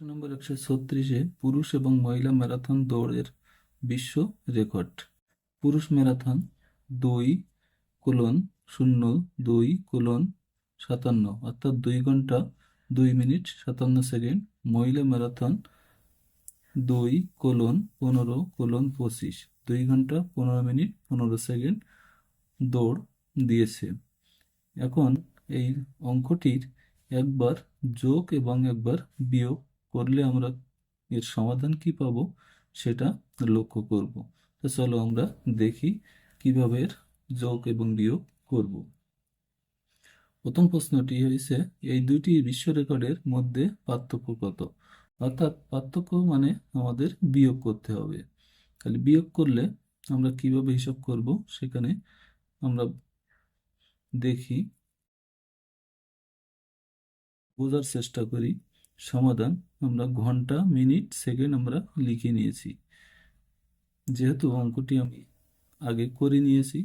পৃষ্ঠা নম্বর একশো ছত্রিশে পুরুষ এবং মহিলা ম্যারাথন দৌড়ের বিশ্ব রেকর্ড। পুরুষ ম্যারাথন দুই কোলন শূন্য দুই কোলন সাতান্ন, অর্থাৎ দুই ঘণ্টা দুই মিনিট সাতান্ন সেকেন্ড। মহিলা ম্যারাথন দুই কোলন পনেরো কোলন পঁচিশ, দুই ঘণ্টা পনেরো মিনিট পনেরো সেকেন্ড দৌড় দিয়েছে। এখন এই অঙ্কটির একবার যোগ এবং একবার বিয়োগ করলে আমরা এর সমাধান কি পাবো? সেটা লক্ষ্য করব। তো চলো আমরা দেখি কীভাবে এর যোগ এবং বিয়োগ করব। প্রথম প্রশ্নটি হয়েছে এই দুইটি বিশ্ব রেকর্ডের মধ্যে পার্থক্য কত? অর্থাৎ পার্থক্য মানে আমাদের বিয়োগ করতে হবে। তাহলে বিয়োগ করলে আমরা কীভাবে হিসাব করব? সেখানে আমরা দেখি। বোঝার চেষ্টা করি। সমাধান আমরা ঘণ্টা, মিনিট, সেকেন্ড আমরা লিখে নিয়েছি। যেহেতু অঙ্কটি আমি আগে করে নিয়েছি,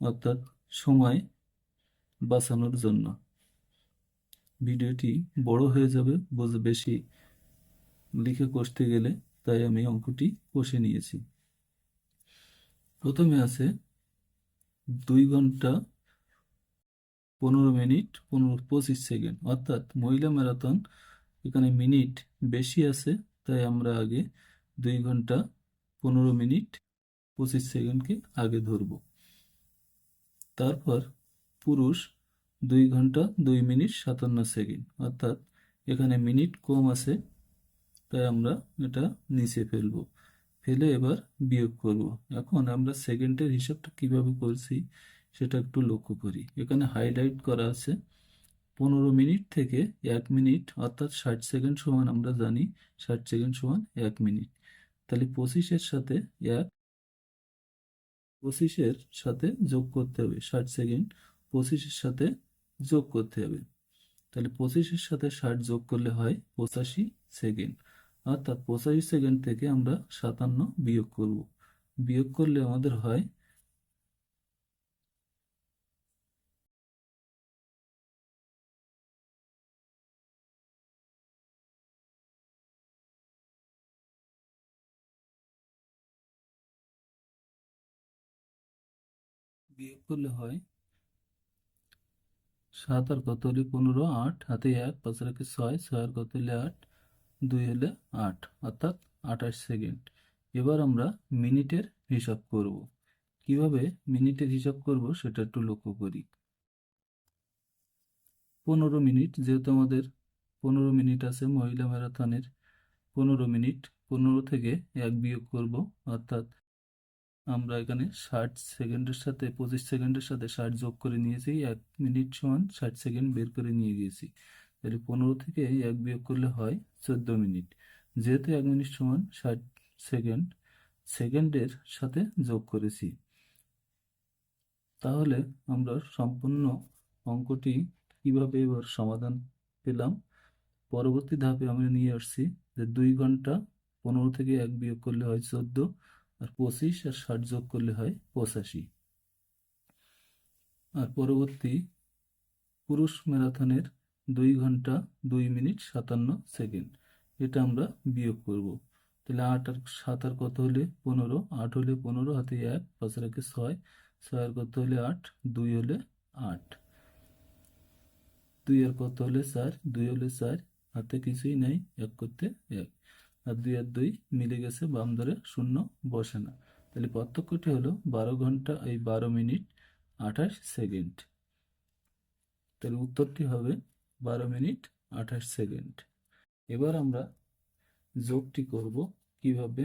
অর্থাৎ সময় বাঁচানোর জন্য। ভিডিওটি বড় হয়ে যাবে বোঝা বেশি লিখে কষতে গেলে তাই আমি অঙ্কটি কষে নিয়েছি। প্রথমে আছে দুই ঘণ্টা পনেরো মিনিট, পনেরো, পঁচিশ সেকেন্ড। অর্থাৎ মহিলা ম্যারাথন এখানে মিনিট বেশি আছে, তাই আমরা আগে দুই ঘণ্টা, পনেরো মিনিট, পঁচিশ সেকেন্ডকে আগে ধরব। তারপর পুরুষ দুই ঘণ্টা, দুই মিনিট, সাতান্ন সেকেন্ড। অর্থাৎ এখানে মিনিট কম আছে, তাই আমরা এটা নিচে ফেলব। ফেলে এবার বিয়োগ করব। এখন আমরা সেকেন্ডের হিসাবটা কীভাবে করছি? সেটা একটু লক্ষ্য করি। এখানে হাইলাইট করা আছে, পনেরো মিনিট থেকে এক মিনিট, অর্থাৎ ষাট সেকেন্ড সমান আমরা জানি, ষাট সেকেন্ড সমান এক মিনিট। তাহলে পঁচিশের সাথে এক, পঁচিশের সাথে যোগ করতে হবে, ষাট সেকেন্ড পঁচিশের সাথে যোগ করতে হবে। তাহলে পঁচিশের সাথে ষাট যোগ করলে হয় পঁচাশি সেকেন্ড অর্থাৎ পঁচাশি সেকেন্ড থেকে আমরা সাতান্ন বিয়োগ করব। বিয়োগ করলে আমাদের হয় বিয়োগ করলে হয় সাত আর কত হলে পনেরো, আট, হাতে এক, পাঁচ রেখে ছয় ছয় আর কত হলে আট, দুই হলে আট, অর্থাৎ আঠাশ সেকেন্ড। এবার আমরা মিনিটের হিসাব করব। কীভাবে মিনিটের হিসাব করব সেটা একটু লক্ষ্য করি। পনেরো মিনিট, যেহেতু আমাদের পনেরো মিনিট আছে মহিলা ম্যারাথনের, পনেরো মিনিট, পনেরো থেকে এক বিয়োগ করব, অর্থাৎ আমরা এখানে ষাট সেকেন্ডের সাথে, পঁচিশ সেকেন্ডের সাথে ষাট যোগ করে নিয়েছি, এক মিনিট সমান ষাট সেকেন্ড বের করে নিয়ে গিয়েছি। তাহলে পনেরো থেকে এক বিয়োগ করলে হয় চোদ্দ মিনিট। যেহেতু এক মিনিট সমান ষাট সেকেন্ড, সেকেন্ডের সাথে যোগ করেছি। তাহলে আমরা সম্পূর্ণ অঙ্কটি কীভাবে এবার সমাধান পেলাম, পরবর্তী ধাপে আমরা নিয়ে আসছি যে দুই ঘণ্টা পনেরো থেকে এক বিয়োগ করলে হয় চোদ্দ আর পঁচিশ আর ষাট যোগ করলে হয় পঁচাশি। আর পরবর্তী, পুরুষ ম্যারাথনের দুই ঘণ্টা দুই মিনিট সাতান্ন সেকেন্ড, এটা আমরা বিয়োগ করব। তাহলে আট আর সাত আর কত হলে পনেরো? আট হলে পনেরো, হাতে এক, পাঁচ রাখে ছয় ছয় আর কত হলে আট, দুই হলে আট। দুই আর কত হলে চার, দুই হলে চার, হাতে কিছুই নেই, এক করতে এক। আর দুই আর দুই মিলে গেছে, বাম ধরে শূন্য বসে না। তাহলে পার্থক্যটি হলো বারো ঘণ্টা, এই বারো মিনিট আঠাশ সেকেন্ড। তাহলে উত্তরটি হবে বারো মিনিট আঠাশ সেকেন্ড। এবার আমরা যোগটি করব কীভাবে?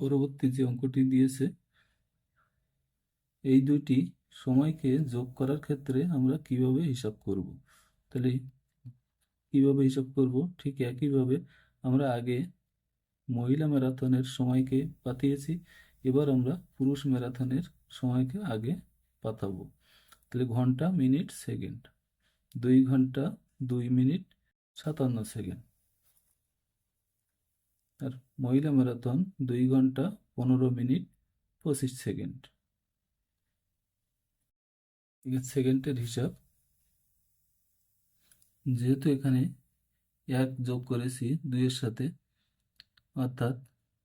পরবর্তী যে অঙ্কটি দিয়েছে, এই দুটি সময়কে যোগ করার ক্ষেত্রে আমরা কীভাবে হিসাব করব? তাহলে কীভাবে হিসাব করব? ঠিক একইভাবে আমরা আগে মহিলা ম্যারাথনের সময়কে পাতিয়েছি, এবার আমরা পুরুষ ম্যারাথনের সময়কে আগে পাতাবো। তাহলে ঘণ্টা, মিনিট, সেকেন্ড। দুই ঘণ্টা, দুই মিনিট, সাতান্ন সেকেন্ড। আর মহিলা ম্যারাথন দুই ঘণ্টা, পনেরো মিনিট, পঁচিশ সেকেন্ড। সেকেন্ডের হিসাব যেহেতু এখানে এক যোগ করেছি দুইয়ের সাথে, অর্থাৎ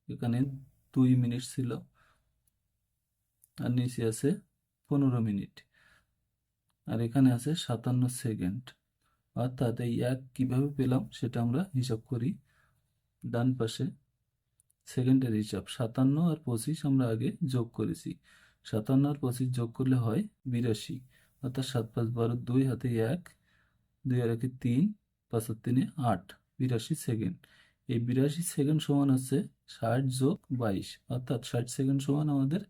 এখানে দুই মিনিট ছিল আর নিচে আছে পনেরো মিনিট। আর এখানে আছে সাতান্ন সেকেন্ড। অর্থাৎ এই এক কীভাবে পেলাম সেটা আমরা হিসাব করি। ডান পাশে সেকেন্ডের হিসাব, সাতান্ন আর পঁচিশ আমরা আগে যোগ করেছি। সাতান্ন আর পঁচিশ যোগ করলে হয় বিরাশি। অর্থাৎ সাত পাঁচ বারো দুই হাতে এক দুই আর একে তিন পাঁচ আর তিনে আট, বিরাশি সেকেন্ড। এই বিরাশি সেকেন্ড সমান হচ্ছে ষাট যোগ বাইশ, অর্থাৎ ষাট সেকেন্ড সমান আমাদের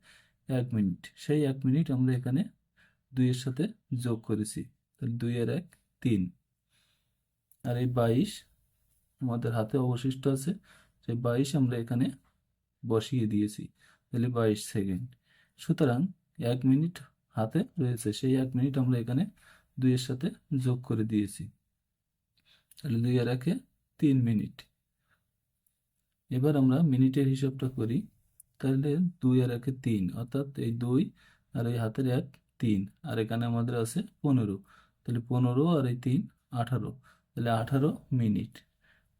এক মিনিট। সেই এক মিনিট আমরা এখানে দুইয়ের সাথে যোগ করেছি, তাহলে দুই আর এক তিন। আর এই বাইশ আমাদের হাতে অবশিষ্ট আছে, সেই বাইশ আমরা এখানে বসিয়ে দিয়েছি, তাহলে বাইশ সেকেন্ড। সুতরাং এক মিনিট হাতে রয়েছে, সেই এক মিনিট আমরা এখানে দুইয়ের সাথে যোগ করে দিয়েছি। তাহলে দুই আর একে তিন মিনিট। এবার আমরা মিনিটের হিসাবটা করি। তাহলে দুই আর একে তিন, অর্থাৎ এই দুই আর এই হাতের এক তিন, আর এখানে আমাদের আছে পনেরো। তাহলে পনেরো আর এই তিন আঠারো। তাহলে আঠারো মিনিট।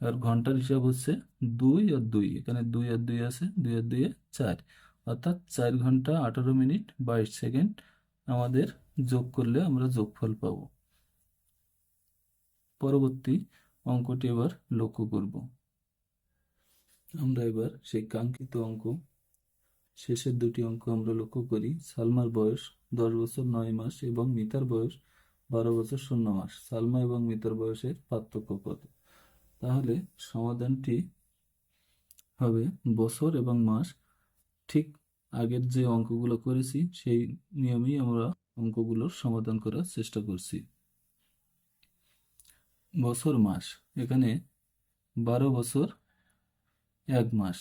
আর ঘণ্টার হিসাব হচ্ছে দুই আর দুই, এখানে দুই আর দুই আছে, দুই আর দুই চার। অর্থাৎ চার ঘণ্টা আঠারো মিনিট বাইশ সেকেন্ড আমাদের যোগ করলে আমরা যোগফল পাব। পরবর্তী অঙ্কটি এবার লক্ষ্য করব। আমরা এবার সেই কাঙ্ক্ষিত অঙ্ক, শেষের দুটি অঙ্ক আমরা লক্ষ্য করি, সালমার বয়স দশ বছর নয় মাস এবং মিতার বয়স বারো বছর শূন্য মাস। সালমা এবং মিতার বয়সের পার্থক্য কত? তাহলে সমাধানটি হবে বছর এবং মাস। ঠিক আগের যে অঙ্কগুলো করেছি, সেই নিয়মেই আমরা অঙ্কগুলোর সমাধান করার চেষ্টা করছি। বছর মাস, এখানে বারো বছর এক মাস।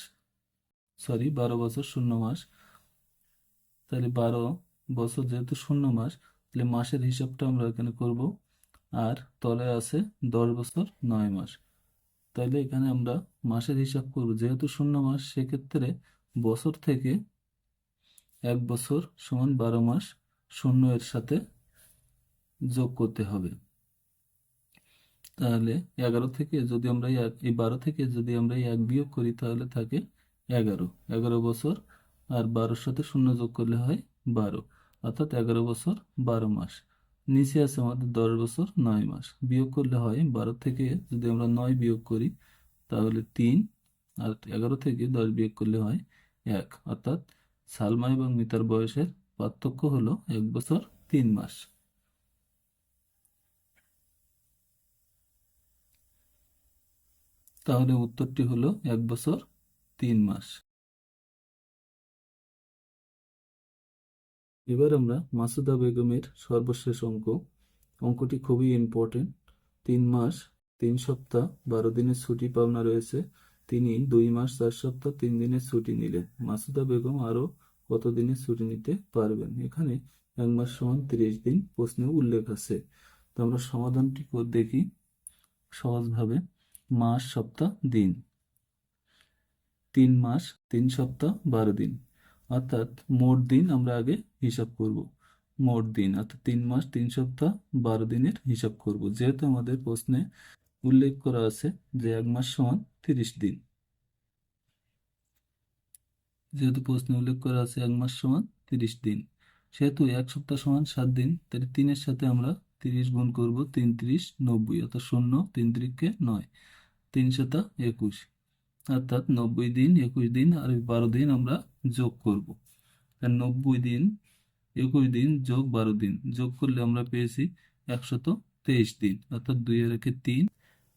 সরি বারো বছর শূন্য মাস। তাহলে বারো বছর যেহেতু শূন্য মাস, তাহলে মাসের হিসাবটা আমরা এখানে করব। আর তলে আছে দশ বছর নয় মাস। তাহলে এখানে আমরা মাসের হিসাব করব। যেহেতু শূন্য মাস, সেক্ষেত্রে বছর থেকে এক বছর সমান বারো মাস শূন্য এর সাথে যোগ করতে হবে। তাহলে এগারো থেকে যদি আমরা এই বারো থেকে যদি আমরা এক বিয়োগ করি, তাহলে থাকে এগারো। এগারো বছর আর বারোর সাথে শূন্য যোগ করলে হয় বারো। অর্থাৎ এগারো বছর বারো মাস। নিচে আছে আমাদের দশ বছর নয় মাস। বিয়োগ করলে হয় বারো থেকে যদি আমরা নয় বিয়োগ করি, তাহলে তিন। আর এগারো থেকে দশ বিয়োগ করলে হয় এক। অর্থাৎ সালমা এবং মিতার বয়সের পার্থক্য হলো এক বছর তিন মাস। তাহলে উত্তরটি হলো এক বছর তিন মাস। এবার আমরা মাসুদা বেগমের সর্বশেষ অঙ্ক। অঙ্কটি খুবই ইম্পর্টেন্ট তিন মাস, তিন সপ্তাহ, বারো দিনের ছুটি পাওনা রয়েছে। তিনি দুই মাস, চার সপ্তাহ, তিন দিনের ছুটি নিলেন। মাসুদা বেগম আরও কত দিনের ছুটি নিতে পারবেন? এখানে এক মাস সমান তিরিশ দিন প্রশ্নে উল্লেখ আছে। তো আমরা সমাধানটি দেখি সহজভাবে। মাস, সপ্তাহ, দিন। তিন মাস, তিন সপ্তাহ, বারো দিন। অর্থাৎ মোট দিন আমরা আগে হিসাব করব। মোট দিন, অর্থাৎ তিন মাস, তিন সপ্তাহ, বারো দিনের হিসাব করব। যেহেতু আমাদের প্রশ্নে উল্লেখ করা আছে যে এক মাস সমান তিরিশ দিন। যেহেতু প্রশ্নে উল্লেখ করা আছে এক মাস সমান তিরিশ দিন। সেহেতু এক সপ্তাহ সমান সাত দিন, তাহলে তিনের সাথে আমরা তিরিশ গুণ করব তিন তিরিশ নব্বই, অর্থাৎ শূন্য তিন তিরিশকে নয়, তিন শতা একুশ। অর্থাৎ নব্বই দিন, একুশ দিন আর বারো দিন আমরা যোগ করব। নব্বই দিন, একুশ দিন যোগ বারো দিন, যোগ করলে আমরা পেয়েছি একশত তেইশ দিন, অর্থাৎ দুই এর একে তিন,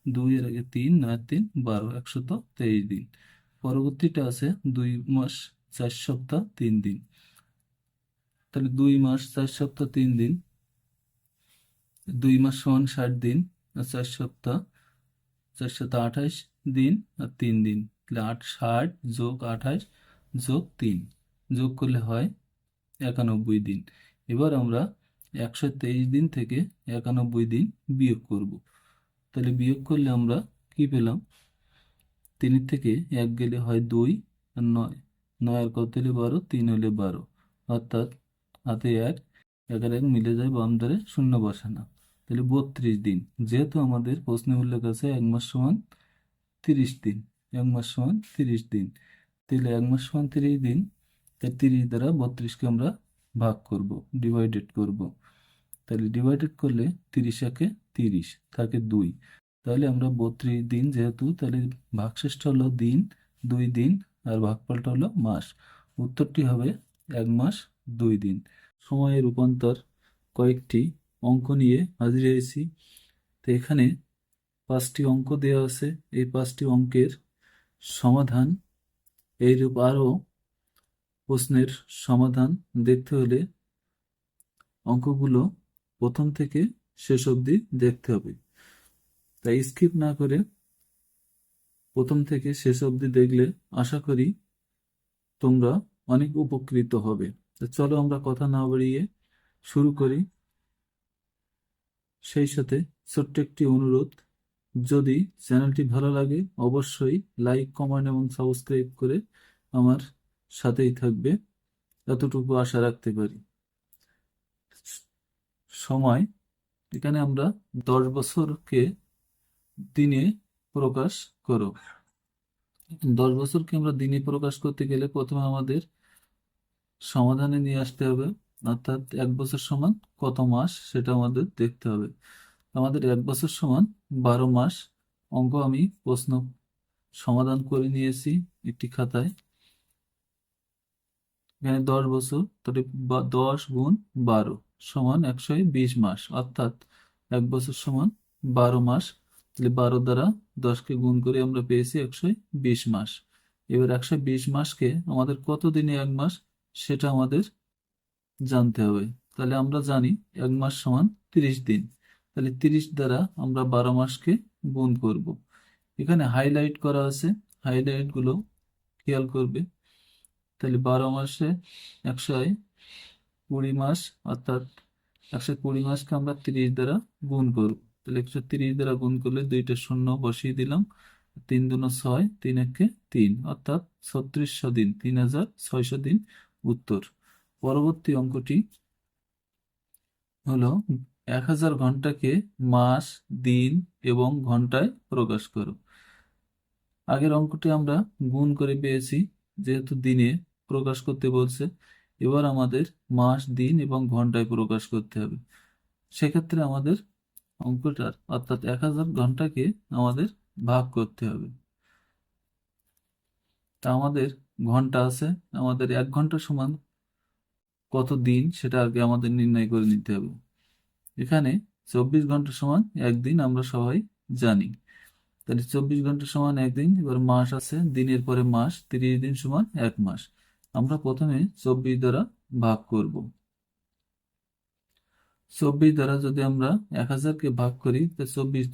দুই এর একে তিন, নয় তিন, বারো, একশত তেইশ দিন। পরবর্তীটা আছে দুই মাস, চার সপ্তাহ, তিন দিন। তাহলে দুই মাস, চার সপ্তাহ, তিন দিন। দুই মাস সমান ষাট দিন, আর চার সপ্তাহ চার সপ্তাহ আঠাশ দিন, আর তিন দিন। তাহলে আট, ষাট যোগ আঠাশ যোগ তিন। যোগ করলে হয় একানব্বই দিন। এবার আমরা একশো তেইশ দিন থেকে একানব্বই দিন বিয়োগ করব। তাহলে বিয়োগ করলে আমরা কি পেলাম? তিনের থেকে এক গেলে হয় দুই, আর নয়। নয় আর কত হলে বারো? তিন হলে বারো। অর্থাৎ হাতে এক একের এক মিলে যায় বাম ধারে শূন্য বসানো তাহলে বত্রিশ দিন। যেহেতু আমাদের প্রশ্নে উল্লেখ আছে এক মাস সমান তিরিশ দিন। এক মাস সমান তিরিশ দিন। তাহলে এক মাস সমান তিরিশ দিন তাই তিরিশ দ্বারা বত্রিশকে আমরা ভাগ করব ডিভাইডেড করব। তাহলে ডিভাইডেড করলে তিরিশ একে তিরিশ, থাকে দুই। তাহলে আমরা বত্রিশ দিন যেহেতু, তাহলে ভাগশেষটা হলো দিন, দুই দিন, আর ভাগফলটা হলো মাস। উত্তরটি হবে এক মাস, দুই দিন। সময়ের রূপান্তর কয়েকটি অঙ্ক নিয়ে হাজির হয়েছি। তো এখানে পাঁচটি অঙ্ক দেওয়া আছে। এই পাঁচটি অঙ্কের সমাধান, এইরূপ আরও প্রশ্নের সমাধান দেখতে হলে অঙ্কগুলো প্রথম থেকে শেষ অবধি দেখতে হবে। তাই স্কিপ না করে প্রথম থেকে শেষ অবধি দেখলে আশা করি তোমরা অনেক উপকৃত হবে। চলো আমরা কথা না বাড়িয়ে শুরু করি। সেই সাথে ছোট্ট একটি অনুরোধ, যদি চ্যানেলটি ভালো লাগে অবশ্যই লাইক কমেন্ট এবং সাবস্ক্রাইব করে আমার সাথেই থাকবে। এতটুকু আশা রাখতে পারি। সময়, এখানে আমরা দশ বছরকে দিনে প্রকাশ করো। দশ বছরকে আমরা দিনে প্রকাশ করতে গেলে প্রথমে আমাদের সমাধানে নিয়ে আসতে হবে? অর্থাৎ এক বছর সমান কত মাস সেটা আমাদের দেখতে হবে। আমাদের এক বছর সমান বারো মাস। অঙ্ক আমি প্রশ্ন সমাধান করে নিয়েছি একটি খাতায়। এখানে দশ বছর, তাহলে দশ গুণ বারো সমান একশো বিশ মাস। অর্থাৎ এক বছর সমান বারো মাস। তাহলে বারো দ্বারা দশকে গুণ করে আমরা পেয়েছি একশো বিশ মাস। এবার একশো বিশ মাসকে আমাদের কত দিনে এক মাস সেটা আমাদের জানতে হবে। তাহলে আমরা জানি এক মাস সমান তিরিশ দিন। তাহলে তিরিশ দ্বারা আমরা বারো মাসকে গুণ করব। এখানে হাইলাইট করা আছে। হাইলাইটগুলো খেয়াল করবে। তাহলে বারো মাসে একশো কুড়ি মাস অর্থাৎ একশো কুড়ি মাসকে আমরা তিরিশ দ্বারা গুণ করব। তাহলে একশো তিরিশ দ্বারা গুণ করলে দুইটা শূন্য বসিয়ে দিলাম। তিন দুনো ছয়, তিন একে তিন, অর্থাৎ ছত্রিশশো দিন, তিন হাজার ছয়শো দিন উত্তর। পরবর্তী অঙ্কটি হলো এক হাজার ঘন্টাকে মাস, দিন এবং ঘন্টায় প্রকাশ করো। আগের অঙ্কটি আমরা গুণ করে পেয়েছি, যেহেতু দিনে প্রকাশ করতে বলছে, এবার আমাদের মাস, দিন এবং ঘন্টায় প্রকাশ করতে হবে। সেক্ষেত্রে আমাদের অঙ্কটার অর্থাৎ এক হাজার ঘন্টাকে আমাদের ভাগ করতে হবে। তা আমাদের ঘণ্টা আছে, আমাদের এক ঘণ্টা সমান কত দিন সেটা আগে আমাদের নির্ণয় করে নিতে হবে। এখানে চব্বিশ ঘণ্টা সমান একদিন আমরা সবাই জানি। তাহলে চব্বিশ ঘণ্টা সমান একদিন, এবার মাস আছে, দিনের পরে মাস, তিরিশ দিন সমান এক মাস। আমরা প্রথমে চব্বিশ দ্বারা ভাগ করব। চব্বিশ দ্বারা যদি আমরা এক হাজারকে ভাগ করি, তো চব্বিশ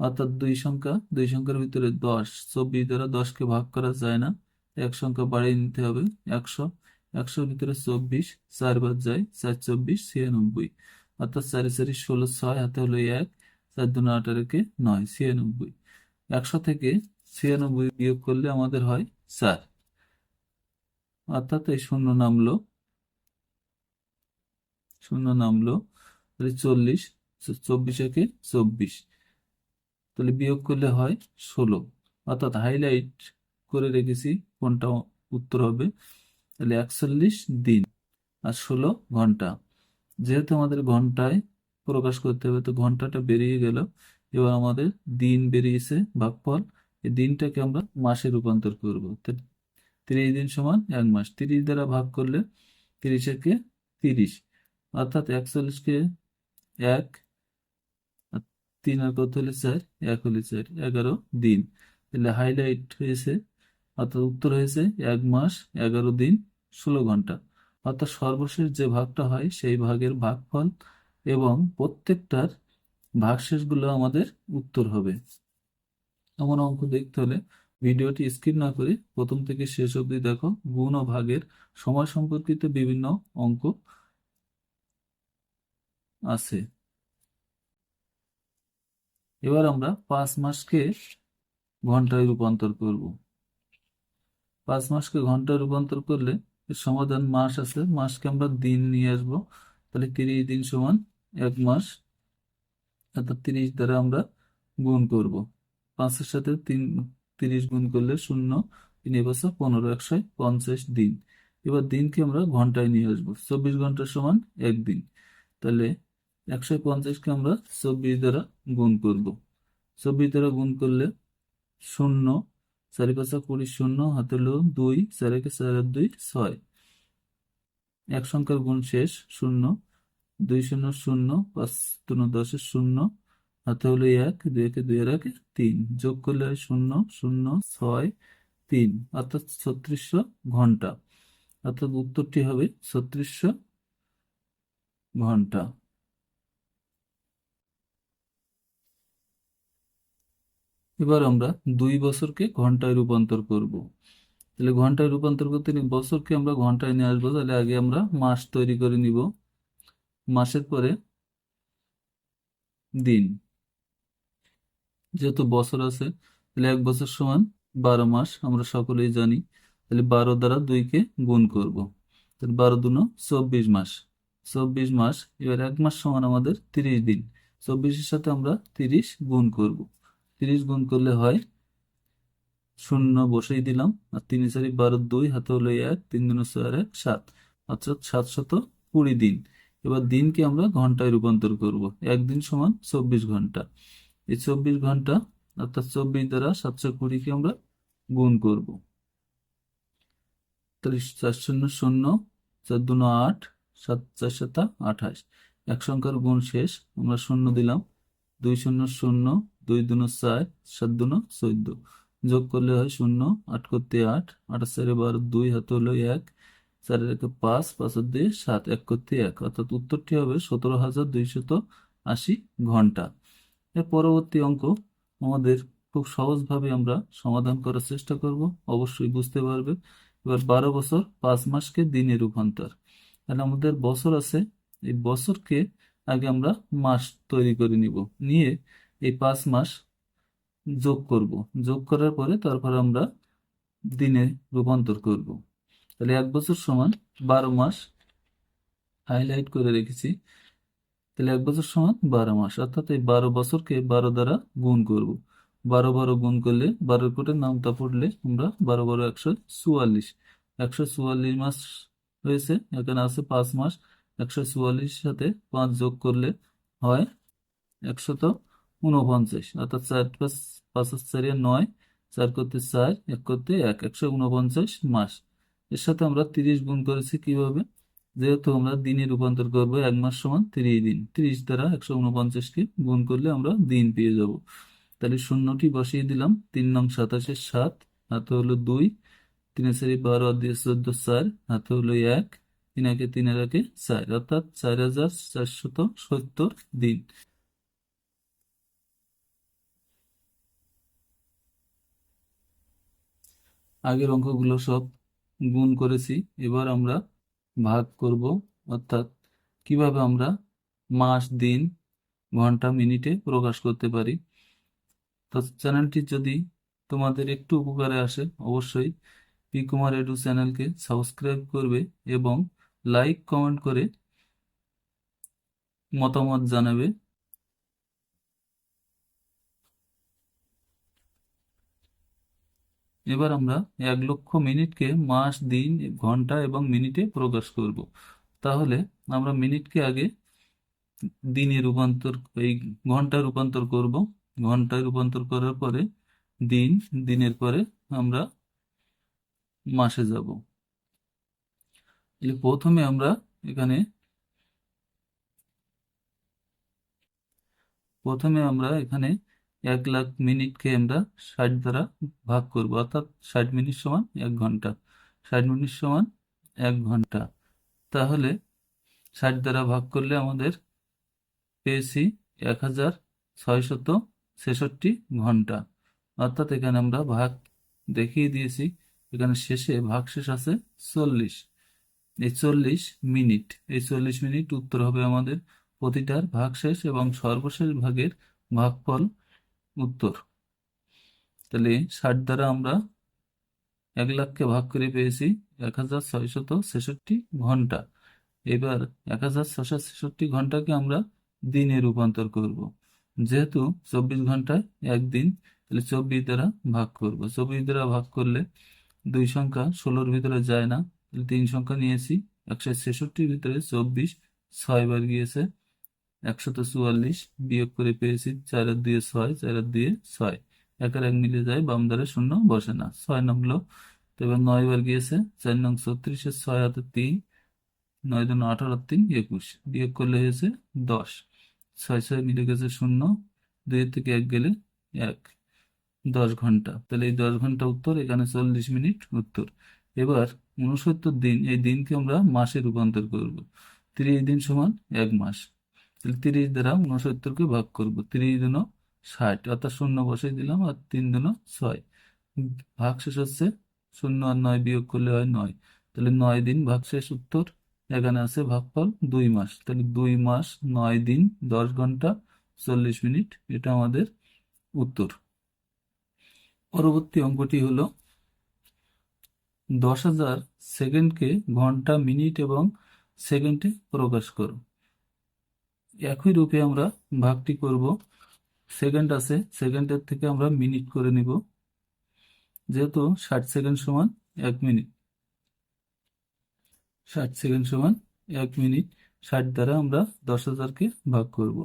অর্থাৎ দুই সংখ্যা, দুই সংখ্যার ভিতরে দশ। চব্বিশ দ্বারা দশকে ভাগ করা যায় না। এক সংখ্যা বাড়িয়ে নিতে হবে একশো। একশোর ভিতরে চব্বিশ, চার বাদ যায়, চার চব্বিশ, ছিয়ানব্বই। অর্থাৎ চারি চারি ষোলো, ছয়, হাতে হলো এক, চার দুনো আঠারোকে নয়, ছিয়ানব্বই। একশো থেকে ছিয়ানব্বই বিয়োগ করলে আমাদের হয় চার। অর্থাৎ এই শূন্য নামলো শূন্য নামলো। তাহলে চল্লিশ চব্বিশ একে চব্বিশ। তাহলে বিয়োগ করলে হয় ষোলো। অর্থাৎ হাইলাইট করে রেখেছি কোনটা উত্তর হবে। তাহলে একচল্লিশ দিন আর ষোলো ঘণ্টা। যেহেতু আমাদের ঘন্টায় প্রকাশ করতে হবে, তো ঘন্টাটা বেরিয়ে গেল। এবার আমাদের দিন বেরিয়েছে, ভাগফল। এই দিনটাকে আমরা মাসে রূপান্তর করব। তিরিশ দিন সমান এক মাস। তিরিশ দ্বারা ভাগ করলে তিরিশকে তিরিশ। অর্থাৎ একচল্লিশকে এক তিন আর কত হলে চার? এক হলে চার, এগারো দিন। তাহলে হাইলাইট হয়েছে, অর্থাৎ উত্তর হয়েছে এক মাস, এগারো দিন, ষোলো ঘণ্টা। অর্থাৎ সর্বশেষ যে ভাগটা হয়, সেই ভাগের ভাগফল এবং প্রত্যেকটার ভাগশেষগুলো আমাদের উত্তর হবে। এমন অঙ্ক দেখতে হলে ভিডিওটি স্কিপ না করে প্রথম থেকে শেষ অবধি দেখো। গুণ ও ভাগের সময় সম্পর্কিত বিভিন্ন অঙ্ক আছে। এবার আমরা পাঁচ মাসকে ঘন্টায় রূপান্তর করব। পাঁচ মাসকে ঘন্টায় রূপান্তর করলে সমাধান মাস আছে। মাসকে আমরা দিন নিয়ে আসব। তাহলে তিরিশ দিন সমান এক মাস, অর্থাৎ তিরিশ দ্বারা আমরা গুণ করব। পাঁচের সাথে তিন, তিরিশ গুণ করলে শূন্য, তিন বছর পনেরো, একশো পঞ্চাশ দিন। এবার দিনকে আমরা ঘন্টায় নিয়ে আসব। চব্বিশ ঘণ্টার সমান একদিন তাহলে একশো পঞ্চাশকে আমরা চব্বিশ দ্বারা গুণ করব। চব্বিশ দ্বারা গুণ করলে শূন্য, চারি পাঁচা কুড়ি শূন্য, হাতে হলো দুই, চার একে চার দুই ছয়। এক সংখ্যার গুণ শেষ, শূন্য। দুই শূন্য শূন্য, পাঁচ শূন্য দশের শূন্য, হাতে হলো এক, দুই একে দুই একে, তিন। যোগ করলে হয় শূন্য শূন্য, ছয়, তিন। অর্থাৎ ছত্রিশশো ঘণ্টা। অর্থাৎ উত্তরটি হবে ছত্রিশশো ঘণ্টা। এবার আমরা দুই বছরকে ঘন্টায় রূপান্তর করব। তাহলে ঘন্টায় রূপান্তর করতে বছরকে আমরা ঘন্টায় নিয়ে আসব। তাহলে আগে আমরা মাস তৈরি করে নিব। মাসের পরে দিন। যেহেতু বছর আছে, তাহলে এক বছর সমান বারো মাস, আমরা সকলেই জানি। তাহলে বারো দ্বারা দুইকে গুণ করব। তাহলে বারো দুনো চব্বিশ মাস। চব্বিশ মাস, এবার এক মাস সমান আমাদের তিরিশ দিন। চব্বিশের সাথে আমরা তিরিশ গুণ করব। তিরিশ গুণ করলে হয় শূন্য, বসেই দিলাম। আর তিন চারি বারো দুই হাতে হলো এক, তিন দুনো আর এক, সাত। অর্থাৎ সাতশত কুড়ি দিন। এবার দিনকে আমরা ঘন্টায় রূপান্তর করব। একদিন সমান চব্বিশ ঘণ্টা। এই চব্বিশ ঘণ্টা অর্থাৎ চব্বিশ দ্বারা সাতশো কুড়িকে আমরা গুণ করব। তাহলে চার শূন্য শূন্য, চার দুনো আট, সাত, চার সাতা আঠাশ। এক সংখ্যার গুণ শেষ, আমরা শূন্য দিলাম। দুই শূন্য শূন্য দুই দুনো চার সাত দুনো চোদ্দ। যোগ করলে হয় শূন্য, আট করতে আট আঠাশ চারে বারো দুই, হাতে হলো এক চারের একে পাঁচ পাঁচের দিয়ে সাত, এক করতে এক। অর্থাৎ উত্তরটি হবে সতেরো হাজার দুইশত আশি ঘণ্টা। এর পরবর্তী অঙ্ক আমাদের খুব সহজভাবে আমরা সমাধান করার চেষ্টা করব। অবশ্যই বুঝতে পারবে। এবার বারো বছর পাঁচ মাসকে দিনে রূপান্তর। তাহলে আমাদের বছর আছে। এই বছরকে আগে আমরা মাস তৈরি করে নিব। নিয়ে এই পাঁচ মাস যোগ করব। যোগ করার পরে তারপর আমরা দিনে রূপান্তর করব। তাহলে এক বছর সমান বারো মাস হাইলাইট করে রেখেছি। তাহলে এক বছর সমান বারো মাস, অর্থাৎ এই বারো বছরকে বারো দ্বারা গুণ করব। বারো বারো গুণ করলে বারো কোটের নামটা পড়লে আমরা বারো বারো একশো চুয়াল্লিশ। একশো চুয়াল্লিশ মাস হয়েছে, এখানে আছে পাঁচ মাস। একশো চুয়াল্লিশ সাথে পাঁচ যোগ করলে হয় একশত উনপঞ্চাশ অর্থাৎ চার পাঁচ পাঁচ চারি নয়, চার করতে চার, এক করতে এক, একশো উনপঞ্চাশ মাস। এর সাথে আমরা তিরিশ গুণ করেছি কীভাবে? যেহেতু আমরা দিনে রূপান্তর করব এক মাস সমান তিরিশ দিন। তিরিশ দ্বারা একশো উনপঞ্চাশকে গুণ করলে আমরা দিন পেয়ে যাব। তাহলে শূন্যটি বসিয়ে দিলাম। তিন নং সাতাশের সাত হাতে হলো দুই, তিনে চারি বারো দিয়ে চোদ্দ চার হাতে হলো এক, তিন একে তিনের একে চার। অর্থাৎ চার হাজার চারশত সত্তর দিন। আগের অঙ্কগুলো সব গুণ করেছি। এবার আমরা ভাগ করব, অর্থাৎ কীভাবে আমরা মাস, দিন, ঘণ্টা, মিনিটে প্রকাশ করতে পারি। তো চ্যানেলটি যদি তোমাদের একটু উপকারে আসে, অবশ্যই পি কুমার এডু চ্যানেলকে সাবস্ক্রাইব করবে এবং লাইক, কমেন্ট করে মতামত জানাবে। এবার আমরা এক লক্ষ মিনিটকে মাস, দিন, ঘণ্টা এবং মিনিটে প্রকাশ করব। তাহলে আমরা মিনিটকে আগে দিনে রূপান্তর, এই ঘন্টায় রূপান্তর করব। ঘন্টায় রূপান্তর করার পরে দিন, দিনের পরে আমরা মাসে যাব। প্রথমে আমরা এখানে প্রথমে আমরা এখানে এক লাখ মিনিটকে আমরা ষাট দ্বারা ভাগ করব। অর্থাৎ ষাট মিনিট সমান এক ঘণ্টা। ষাট মিনিট সমান এক ঘণ্টা। তাহলে ষাট দ্বারা ভাগ করলে আমাদের পেয়েছি এক হাজার ছয়শত ছেষট্টি ঘণ্টা। অর্থাৎ এখানে আমরা ভাগ দেখিয়ে দিয়েছি, এখানে শেষে ভাগ শেষ আছে চল্লিশ। এই চল্লিশ মিনিট, এই চল্লিশ মিনিট উত্তর হবে আমাদের প্রতিটার ভাগশেষ এবং সর্বশেষ ভাগের ভাগফল উত্তর। তাহলে ষাট দ্বারা আমরা এক লাখকে ভাগ করে পেয়েছি এক হাজার ছয়শত ছেষট্টি ঘণ্টা। এবার এক হাজার ছশো ছেষট্টি ঘন্টাকে আমরা দিনে রূপান্তর করব। যেহেতু চব্বিশ ঘন্টায় একদিন তাহলে চব্বিশ দ্বারা ভাগ করব। চব্বিশ দ্বারা ভাগ করলে দুই সংখ্যা ষোলোর ভিতরে যায় না, তাহলে তিন সংখ্যা নিয়েছি, একশো ছেষট্টির ভিতরে চব্বিশ ছয় বার গিয়েছে একশত চুয়াল্লিশ বিয়োগ করে পেয়েছি চার আর দিয়ে ছয়, চার আর দিয়ে ছয়। একের এক মিলে যায়, বাম ধারে শূন্য, বসে না। ছয় নম্বর তো এবার নয় বার গিয়েছে, চার নং ছত্রিশের ছয় হাতে তিন, নয় দুন আঠারো আর তিন, একুশ। বিয়োগ করলে হয়েছে দশ। ছয় ছয় মিলে গেছে শূন্য দুইয়ের থেকে এক গেলে এক। দশ ঘণ্টা। তাহলে এই দশ ঘণ্টা উত্তর, এখানে চল্লিশ মিনিট উত্তর। এবার উনসত্তর দিন, এই দিনকে আমরা মাসে রূপান্তর করব। তিরিশ দিন সমান এক মাস। তাহলে তিরিশ দ্বারা উনসত্তরকে ভাগ করব। তিরিশ দিন ষাট, অর্থাৎ শূন্য বসাই দিলাম আর তিন দিন ছয়। ভাগ শেষ হচ্ছে শূন্য আর নয় বিয়োগ করলে হয় নয়। তাহলে নয় দিন ভাগ শেষ উত্তর, এখানে আছে ভাগফল দুই মাস। তাহলে দুই মাস নয় দিন দশ ঘণ্টা চল্লিশ মিনিট, এটা আমাদের উত্তর। পরবর্তী অঙ্কটি হলো দশ হাজার সেকেন্ডকে ঘণ্টা, মিনিট এবং সেকেন্ডে প্রকাশ করো। একই রূপে আমরা ভাগটি করব। সেকেন্ড আছে, সেকেন্ডের থেকে আমরা মিনিট করে নিব। যেহেতু ষাট সেকেন্ড সমান এক মিনিট। ষাট সেকেন্ড সমান এক মিনিট, ষাট দ্বারা আমরা দশ হাজারকে ভাগ করব।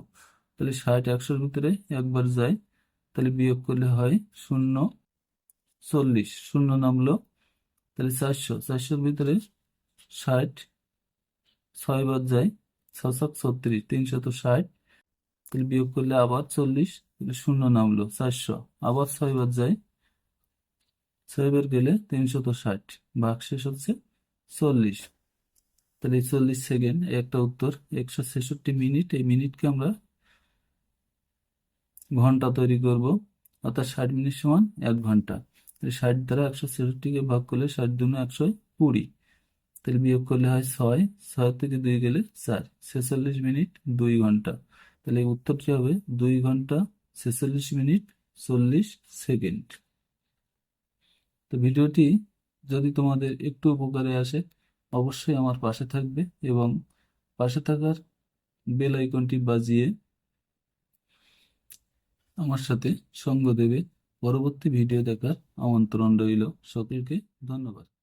তাহলে ষাট একশোর ভিতরে একবার যায়, তাহলে বিয়োগ করলে হয় শূন্য চল্লিশ, শূন্য নামলো, তাহলে চারশো। চারশোর ভিতরে ষাট ছয় বার যায় ছশো ছত্রিশ, তিনশত ষাট তাহলে বিয়োগ করলে আবার চল্লিশ শূন্য নামলো চারশো। আবার ছয় বার যায় ছয় বার গেলে তিনশত ষাট, ভাগ শেষ হচ্ছে চল্লিশ। তাহলে চল্লিশ সেকেন্ড একটা উত্তর, একশো ছেষট্টি মিনিট, এই মিনিটকে আমরা ঘণ্টা তৈরি করব, অর্থাৎ ষাট মিনিট সমান এক ঘণ্টা। ষাট দ্বারা একশো ছেষট্টিকে ভাগ করলে ষাট দুনো একশো কুড়ি। তাহলে বিয়োগ করলে হয় ছয় ছয় থেকে দুই গেলে চার, ছেচল্লিশ মিনিট দুই ঘণ্টা। তাহলে উত্তরটি হবে? দুই ঘণ্টা, ছেচল্লিশ মিনিট, চল্লিশ সেকেন্ড। তো ভিডিওটি যদি তোমাদের একটু উপকারে আসে, অবশ্যই আমার পাশে থাকবে এবং পাশে থাকার বেল আইকনটি বাজিয়ে আমার সাথে সঙ্গ দেবে। পরবর্তী ভিডিও দেখার আমন্ত্রণ রইল সকলকে। ধন্যবাদ।